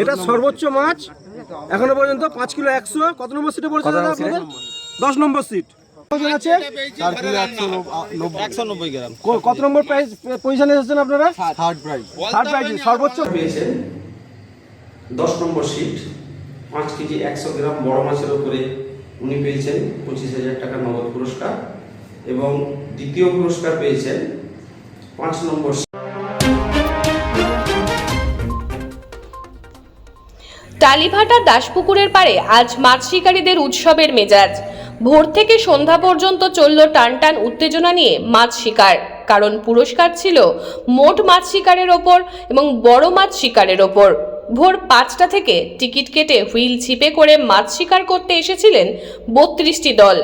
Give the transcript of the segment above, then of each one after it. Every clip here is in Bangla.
এটা সর্বোচ্চ মাছ। এখনও পর্যন্ত পাঁচ কিলো একশো। কত নম্বর সিটে পড়েছে দাদা আপনাদের? দশ নম্বর সিট আছে? কত নম্বর প্রাইজ পজিশনে এসেছেন আপনারা? থার্ড প্রাইজ থার্ড প্রাইজ সর্বোচ্চ? পেয়েছেন দশ নম্বর সিট পাঁচ কেজি একশো গ্রাম বড় মাছের ওপরে উনি পেয়েছেন পঁচিশ হাজার টাকা নগদ পুরস্কার এবং দ্বিতীয় পুরস্কার পেয়েছেন পাঁচ নম্বর টালিভাটা দাসপুকুরের পাড়ে আজ মাছ শিকারীদের উৎসবের মেজাজ। ভোর থেকে সন্ধ্যা পর্যন্ত চলল টানটান উত্তেজনা নিয়ে মাছ শিকার। কারণ পুরস্কার ছিল মোট মাছ শিকারের ওপর এবং বড় মাছ শিকারের ওপর। ভোর পাঁচটা থেকে টিকিট কেটে হুইল ছিপে করে মাছ শিকার করতে এসেছিলেন বত্রিশটি দল।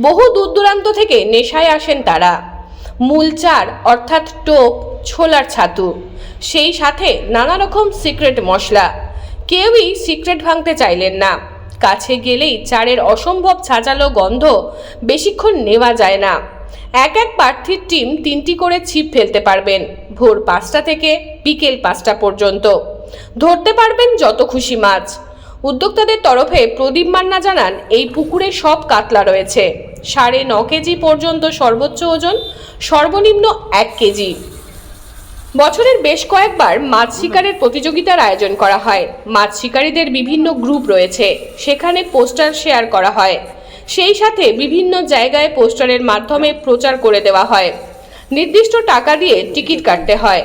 বহু দূর দূরান্ত থেকে নেশায় আসেন তারা। মূল চার, অর্থাৎ টোপ, ছোলার ছাতু। সেই সাথে নানা রকম সিক্রেট মশলা। কেউই সিক্রেট ভাঙতে চাইলেন না। কাছে গেলেই চারের অসম্ভব ছাজালো গন্ধ বেশিক্ষণ নেওয়া যায় না। এক এক প্রার্থীর টিম তিনটি করে ছিপ ফেলতে পারবেন, ভোর পাঁচটা থেকে বিকেল পাঁচটা পর্যন্ত। ধরতে পারবেন যত খুশি মাছ। উদ্যোক্তাদের তরফে প্রদীপ মান্না জানান, এই পুকুরে সব কাতলা রয়েছে। সাড়ে ন কেজি পর্যন্ত সর্বোচ্চ ওজন, সর্বনিম্ন এক কেজি। বছরের বেশ কয়েকবার মাছ শিকারের প্রতিযোগিতার আয়োজন করা হয়। মাছ শিকারীদের বিভিন্ন গ্রুপ রয়েছে, সেখানে পোস্টার শেয়ার করা হয়। সেই সাথে বিভিন্ন জায়গায় পোস্টারের মাধ্যমে প্রচার করে দেওয়া হয়। নির্দিষ্ট টাকা দিয়ে টিকিট কাটতে হয়।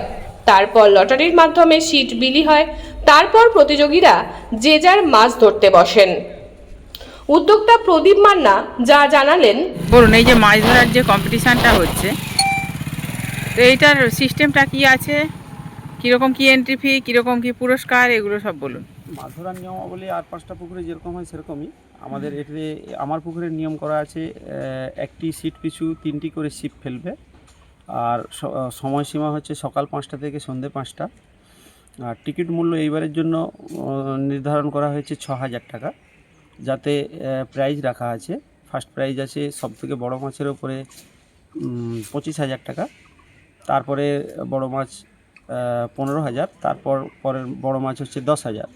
তারপর লটারির মাধ্যমে সিট বিলি হয়। তারপর প্রতিযোগীরা যে যার মাছ ধরতে বসেন। উদ্যোক্তা প্রদীপ মান্না যা জানালেন বলুন এই যে মাছ ধরার যে কম্পিটিশানটা হচ্ছে তো এইটার সিস্টেমটা কি আছে? কীরকম কি এন্ট্রি ফি কীরকম কি পুরস্কার, এগুলো সব বলুন। মাছ ধরার নিয়মাবলী আর পাঁচটা পুকুরে যেরকম হয় সেরকমই। আমাদের এখানে, আমার পুকুরের নিয়ম করা আছে একটি সিট পিছু তিনটি করে ছিপ ফেলবে। আর সময়সীমা হচ্ছে সকাল পাঁচটা থেকে সন্ধে পাঁচটা। আর টিকিট মূল্য এইবারের জন্য নির্ধারণ করা হয়েছে ছ হাজার টাকা। যাতে প্রাইজ রাখা আছে। ফার্স্ট প্রাইজ আছে সবথেকে বড় মাছের ওপরে পঁচিশ হাজার টাকা। তারপরে বড় মাছ পনেরো হাজার তারপর পরের বড় মাছ হচ্ছে দশ হাজার।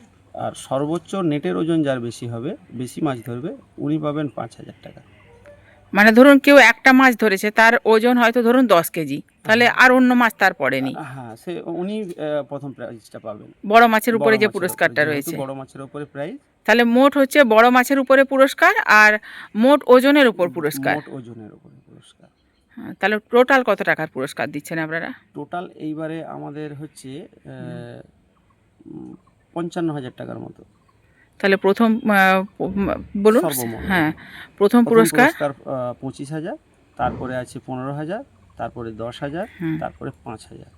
আর সর্বোচ্চ নেটের ওজন যার বেশি হবে বেশি মাছ ধরবে উনি পাবেন পাঁচ হাজার টাকা। মানে ধরুন কেউ একটা মাছ ধরেছে তার ওজন হয়তো ধরুন দশ কেজি তাহলে আর অন্য মাছ তার পড়েনি। হ্যাঁ সে উনি প্রথম প্রাইজটা পাবেন। বড় মাছের উপরে যে পুরস্কারটা রয়েছে। বড় মাছের উপরে প্রাইজ। তাহলে মোট হচ্ছে বড় মাছের উপরে পুরস্কার আর মোট ওজনের উপর পুরস্কার। মোট ওজনের উপরে। হ্যাঁ, তাহলে টোটাল কত টাকার পুরস্কার দিচ্ছেন আপনারা? টোটাল এইবারে আমাদের হচ্ছে পঞ্চান্ন হাজার টাকার মতো। তাহলে প্রথম বলুন। হ্যাঁ প্রথম পুরস্কার? পঁচিশ হাজার তারপরে আছে পনেরো হাজার তারপরে দশ হাজার তারপরে পাঁচ হাজার।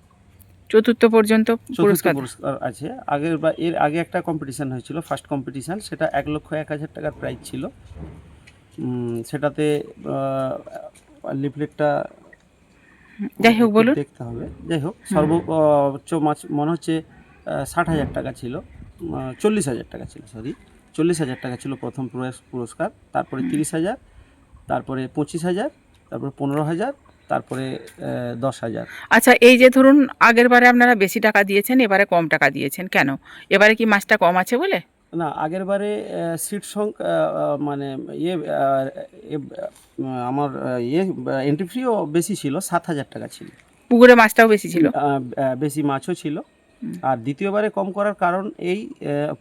চতুর্থ পর্যন্ত পুরস্কার? পুরস্কার আছে। আগের বা এর আগে একটা কম্পিটিশান হয়েছিল ফার্স্ট কম্পিটিশান সেটা এক লক্ষ এক হাজার টাকার প্রাইজ ছিল। সেটাতে লিফলেটটা যাই হোক বলুন। দেখতে হবে। যাই হোক সর্বোচ্চ মাছ মনে হচ্ছে ষাট হাজার টাকা ছিল চল্লিশ হাজার টাকা ছিল সরি চল্লিশ হাজার টাকা ছিল প্রথম পুরস- পুরস্কার তারপরে তিরিশ হাজার তারপরে পঁচিশ হাজার তারপরে পনেরো হাজার তারপরে দশ হাজার। আচ্ছা এই যে ধরুন আগের বারে আপনারা বেশি টাকা দিয়েছেন এবারে কম টাকা দিয়েছেন কেন? এবারে কি মাছটা কম আছে বলে? না আগের বারে সিট সংখ্যা মানে ইয়ে আমার ইয়ে এন্ট্রি ফিও বেশি ছিল সাত হাজার টাকা ছিল। পুকুরে মাছটাও বেশি ছিল? বেশি মাছও ছিল। আর দ্বিতীয়বারে কম করার কারণ এই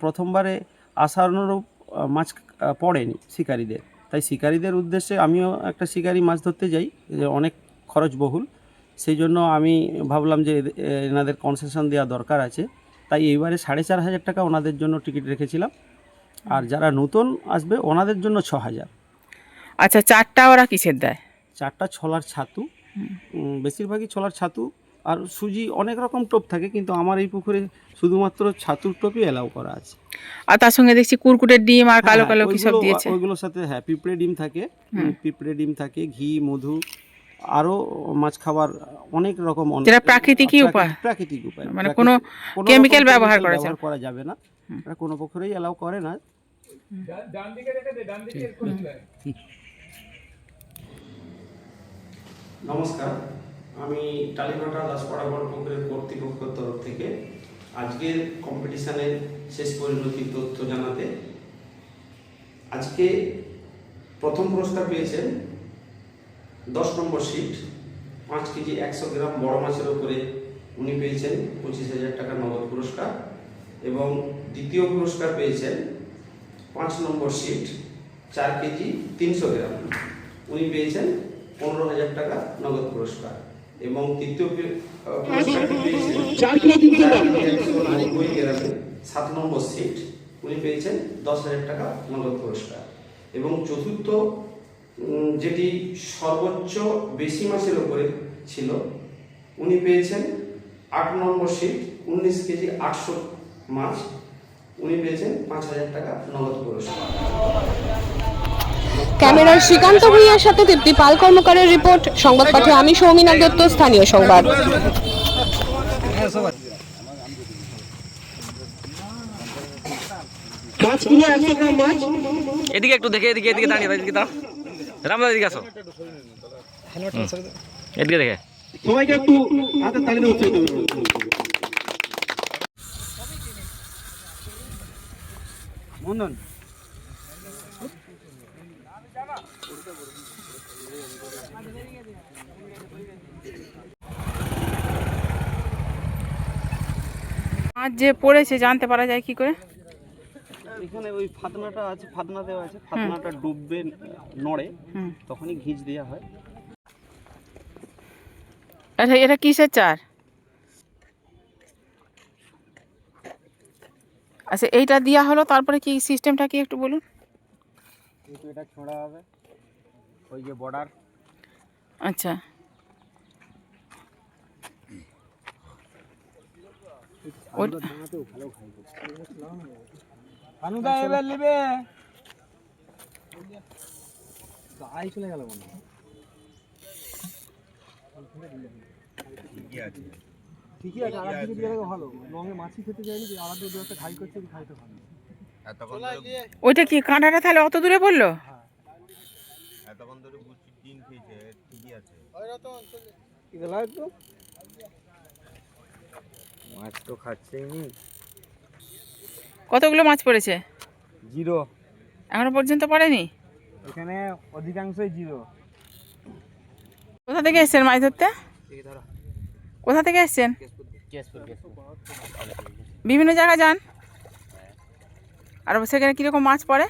প্রথমবারে আশানুরূপ মাছ পড়েনি শিকারীদের। তাই শিকারীদের উদ্দেশ্যে আমিও একটা শিকারি মাছ ধরতে যাই যে অনেক খরচবহুল সেই জন্য আমি ভাবলাম যে এনাদের কনসেশন দেওয়া দরকার আছে। তাই এইবারে সাড়ে চার হাজার টাকা ওনাদের জন্য টিকিট রেখেছিলাম। আর যারা নতুন আসবে ওনাদের জন্য ছ হাজার। আচ্ছা চারটা ওরা কিসের দেয়? চারটা ছোলার ছাতু। বেশিরভাগই ছোলার ছাতু। আর সুজি অনেক রকম টোপ থাকে কিন্তু আমার এই পুকুরে শুধুমাত্র ছাতুর টোপই অ্যালাউ করা আছে। আর তার সঙ্গে দেখছি কুরকুটের ডিম আর কালো হ্যাঁ, কালো কি সব দিয়েছে। ওইগুলোর সাথে হ্যাঁ পিঁপড়ে ডিম থাকে। পিঁপড়ে ডিম থাকে ঘি মধু। আরও মাছ খাবার অনেক রকম অনেক- যেটা প্রাকৃতিকই প্রাকৃতিক- উপায়। প্রাকৃতিক উপায়। মানে কোনো chemical ব্যবহার করা যাবে- করা যাবে না। এটা কোনো পুকুরেই অ্যালাউ করে না। নমস্কার। আমি টালিভাটা দাসপাড়া বড় পুকুরের কর্তৃপক্ষের তরফ থেকে আজকের কম্পিটিশনের শেষ পরিণতির তথ্য জানাতে আজকে প্রথম পুরস্কার পেয়েছেন দশ নম্বর সিট পাঁচ কেজি একশো গ্রাম বড় মাছের ওপরে উনি পেয়েছেন পঁচিশ হাজার টাকা নগদ পুরস্কার এবং দ্বিতীয় পুরস্কার পেয়েছেন পাঁচ নম্বর সিট চার কেজি তিনশো গ্রাম। উনি পেয়েছেন পনেরো হাজার টাকা নগদ পুরস্কার এবং তৃতীয় পে- আহ, পুরস্কারটি পেয়েছেন নব্বই গ্রামে। সাত নম্বর সিট উনি পেয়েছেন দশ হাজার টাকা নগদ পুরস্কার এবং চতুর্থ যেটি সর্বোচ্চ বেশি মাসের ওপরে ছিল উনি পেয়েছেন আট নম্বর সিট উনিশ কেজি আটশো মাছ উনি পেয়েছেন পাঁচ হাজার টাকা নগদ পুরস্কার। ক্যামেরার শ্রীকান্ত ভূঁইয়ার সাথে দীপ্তি পাল কর্মকারের রিপোর্ট সংবাদ পাঠে আমি সৌমিনা দত্ত স্থানীয় সংবাদ। এদিকে একটু দেখে এদিকে এদিকে দাঁড়িয়ে দাঁড়িয়ে, এদিকে দাঁড়াও। রামদা এদিকে আসো। এদিকে দেখে। সবাইকে একটু তালিতে উৎসাহিত করুন। বন্ধন মাছ যে পড়েছে জানতে পারা যায় কি করে? এখানে ওই ফাতনাটা আছে ফাতনা দেওয়া আছে ফাতনাটা ডুববে নড়ে তখনই ঘিচ দেওয়া হয়। আচ্ছা এটা কিসের চার? আচ্ছা এইটা দেওয়া হলো তারপরে কি সিস্টেমটা কি একটু বলুন? এটা ছোঁড়া হবে ওই যে বর্ডার আচ্ছা। আনুদা এবার নেবে। আই চলে গেল মনে হয়। ঠিকই আছে আর দিকে দিয়ে ভালো। লঙে মাছি খেতে যায়নি যে আলাদা দু একটা ঘাই করছে খাইতে ভালো। ওইটা কি কাঁটাটা তাহলে অত দূরে পড়ল? কি গেল একটু মাছ তো খাচ্ছেই। নি কতগুলো মাছ পড়েছে? জিরো। এখনও পর্যন্ত পড়েনি? এখানে অধিকাংশই জিরো। কোথা থেকে এসছেন মাছ ধরতে? কোথা থেকে এসছেন? বিভিন্ন জায়গা যান? আর সেখানে কীরকম মাছ পড়ে?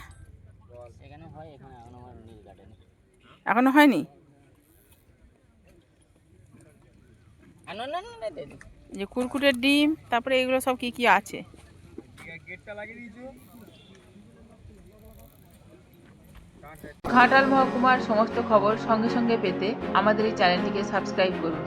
এখনও হয়নি? যে কুরকুটের ডিম তারপরে এগুলো সব কি কি আছে? ঘাটাল মহকুমার সমস্ত খবর সঙ্গে সঙ্গে পেতে আমাদের এই চ্যানেলটিকে সাবস্ক্রাইব করুন।